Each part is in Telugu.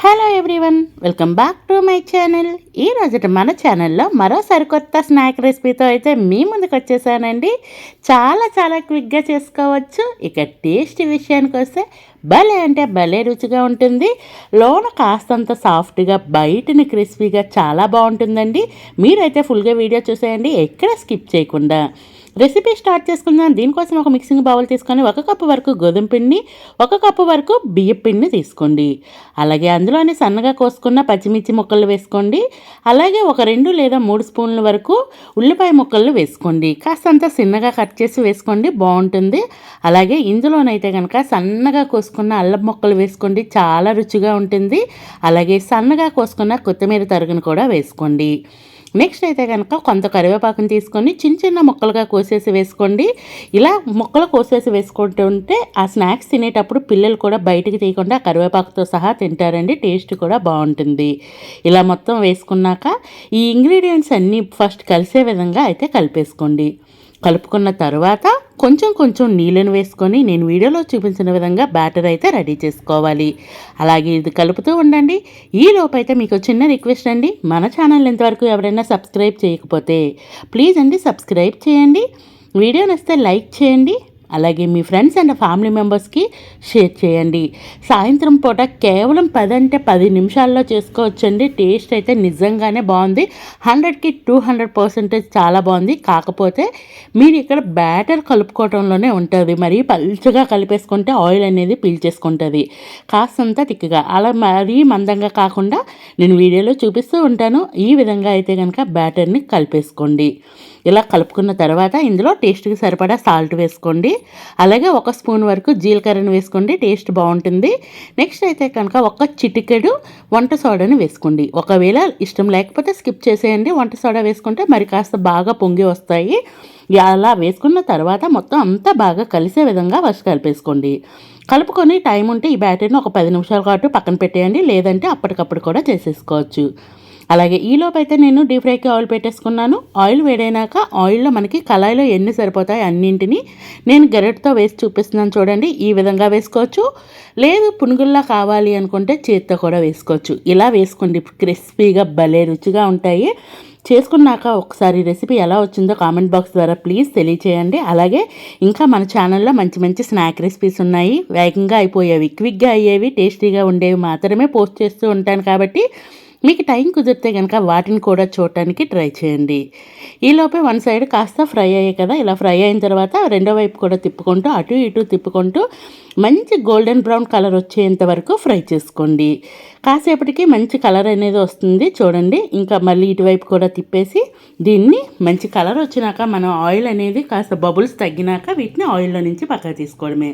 Hello everyone welcome back to my channel ఈ రోజు మన ఛానల్లో మరో సరికొత్త స్నాక్ రెసిపీతో అయితే మీ ముందుకు వచ్చేసానండి. చాలా చాలా క్విక్గా చేసుకోవచ్చు. ఇక టేస్ట్ విషయానికి వస్తే భలే అంటే భలే రుచిగా ఉంటుంది. లోన కాస్తంత సాఫ్ట్గా బయటని క్రిస్పీగా చాలా బాగుంటుందండి. మీరైతే ఫుల్గా వీడియో చూసేయండి. ఎక్కడ స్కిప్ చేయకుండా. రెసిపీ స్టార్ట్ చేసుకుందాం. దీనికోసం ఒక మిక్సింగ్ బౌల్ తీసుకొని ఒక కప్పు వరకు గోధుమ పిండిని ఒక కప్పు వరకు బియ్యం పిండిని తీసుకోండి. అలాగే అందులోనే సన్నగా కోసుకున్న పచ్చిమిర్చి ముక్కలు వేసుకోండి. అలాగే ఒక రెండు లేదా మూడు స్పూన్ల వరకు ఉల్లిపాయ ముక్కలు వేసుకోండి. కాస్తంత చిన్నగా కట్ చేసి వేసుకోండి. బాగుంటుంది. అలాగే ఇందులోనైతే కనుక సన్నగా కోసుకున్న అల్లం ముక్కలు వేసుకోండి. చాలా రుచిగా ఉంటుంది. అలాగే సన్నగా కోసుకున్న కొత్తిమీర తరుగును కూడా వేసుకోండి. నెక్స్ట్ అయితే కనుక కొంత కరివేపాకుని తీసుకొని చిన్న చిన్న ముక్కలుగా కోసేసి వేసుకోండి. ఇలా ముక్కలు కోసేసి వేసుకుంటూ ఉంటే ఆ స్నాక్స్ తినేటప్పుడు పిల్లలు కూడా బయటికి తీయకుండా కరివేపాకుతో సహా తింటారండి. టేస్ట్ కూడా బాగుంటుంది. ఇలా మొత్తం వేసుకున్నాక ఈ ఇంగ్రీడియంట్స్ అన్నీ ఫస్ట్ కలిసే విధంగా అయితే కలిపేసుకోండి. కలుపుకున్న తర్వాత కొంచెం కొంచెం నీళ్ళను వేసుకొని నేను వీడియోలో చూపించిన విధంగా బ్యాటర్ అయితే రెడీ చేసుకోవాలి. అలాగే ఇది కలుపుతూ ఉండండి. ఈ లోపైతే మీకు చిన్న రిక్వెస్ట్ అండి. మన ఛానల్ ఇంతవరకు ఎవరైనా సబ్స్క్రైబ్ చేయకపోతే ప్లీజ్ అండి సబ్స్క్రైబ్ చేయండి. వీడియో నచ్చితే లైక్ చేయండి. అలాగే మీ ఫ్రెండ్స్ అండ్ ఫ్యామిలీ మెంబర్స్కి షేర్ చేయండి. సాయంత్రం పూట కేవలం పది అంటే పది నిమిషాల్లో చేసుకోవచ్చండి. టేస్ట్ అయితే నిజంగానే బాగుంది. హండ్రెడ్కి టూ హండ్రెడ్ పర్సెంటేజ్ చాలా బాగుంది. కాకపోతే మీరు ఇక్కడ బ్యాటర్ కలుపుకోవడంలోనే ఉంటుంది. మరి పలుచగా కలిపేసుకుంటే ఆయిల్ అనేది పీల్చేసుకుంటుంది కాస్తంత తిక్కగా. అలా మరీ మందంగా కాకుండా నేను వీడియోలో చూపిస్తూ ఉంటాను. ఈ విధంగా అయితే కనుక బ్యాటర్ని కలిపేసుకోండి. ఇలా కలుపుకున్న తర్వాత ఇందులో టేస్ట్కి సరిపడా సాల్ట్ వేసుకోండి. అలాగే ఒక స్పూన్ వరకు జీలకర్రను వేసుకోండి టేస్ట్ బాగుంటుంది. నెక్స్ట్ అయితే కనుక ఒక చిటికెడు వంట సోడాని వేసుకోండి. ఒకవేళ ఇష్టం లేకపోతే స్కిప్ చేసేయండి. వంట సోడా వేసుకుంటే మరి కాస్త బాగా పొంగి వస్తాయి. అలా వేసుకున్న తర్వాత మొత్తం అంతా బాగా కలిసే విధంగా ఫస్ట్ కలిపేసుకోండి. కలుపుకొని టైం ఉంటే ఈ బ్యాటరీని ఒక పది నిమిషాల పాటు పక్కన పెట్టేయండి. లేదంటే అప్పటికప్పుడు కూడా చేసేసుకోవచ్చు. అలాగే ఈలోపు అయితే నేను డీప్ ఫ్రైకి ఆయిల్ పెట్టేసుకున్నాను. ఆయిల్ వేడైనాక ఆయిల్లో మనకి కళాయిలో ఎన్ని సరిపోతాయి అన్నింటినీ నేను గరెట్తో వేసి చూపిస్తున్నాను చూడండి. ఈ విధంగా వేసుకోవచ్చు. లేదు పునుగుల్లా కావాలి అనుకుంటే చేత్తో కూడా వేసుకోవచ్చు. ఇలా వేసుకోండి. క్రిస్పీగా భలే రుచిగా ఉంటాయి. చేసుకున్నాక ఒకసారి రెసిపీ ఎలా వచ్చిందో కామెంట్ బాక్స్ ద్వారా ప్లీజ్ తెలియచేయండి. అలాగే ఇంకా మన ఛానల్లో మంచి మంచి స్నాక్ రెసిపీస్ ఉన్నాయి. వేగంగా అయిపోయేవి క్విక్గా అయ్యేవి టేస్టీగా ఉండేవి మాత్రమే పోస్ట్ చేస్తూ ఉంటాను కాబట్టి మీకు టైం కుదిరితే కనుక వాటిని కూడా చూడటానికి ట్రై చేయండి. ఈలోపే వన్ సైడ్ కాస్త ఫ్రై అయ్యాయి కదా ఇలా ఫ్రై అయిన తర్వాత రెండో వైపు కూడా తిప్పుకుంటూ అటు ఇటు తిప్పుకుంటూ మంచి గోల్డెన్ బ్రౌన్ కలర్ వచ్చేంత వరకు ఫ్రై చేసుకోండి. కాసేపటికి మంచి కలర్ అనేది వస్తుంది చూడండి. ఇంకా మళ్ళీ ఇటువైపు కూడా తిప్పేసి దీన్ని మంచి కలర్ వచ్చినాక మనం ఆయిల్ అనేది కాస్త బబుల్స్ తగ్గినాక వీటిని ఆయిల్లో నుంచి పక్కకు తీసుకోవడమే.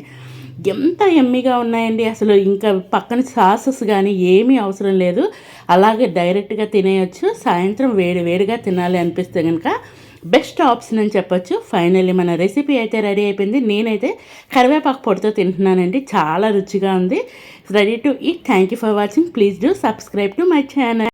ఎంత ఎమ్మిగా ఉన్నాయండి. అసలు ఇంకా పక్కన సాసెస్ కానీ ఏమీ అవసరం లేదు. అలాగే డైరెక్ట్గా తినేయచ్చు. సాయంత్రం వేడి వేడిగా తినాలి అనిపిస్తే కనుక బెస్ట్ ఆప్షన్ అని చెప్పొచ్చు. ఫైనల్లీ మన రెసిపీ అయితే రెడీ అయిపోయింది. నేనైతే కరివేపాకు పొడితో తింటున్నానండి. చాలా రుచిగా ఉంది. Ready to eat thank you for watching please do subscribe to my channel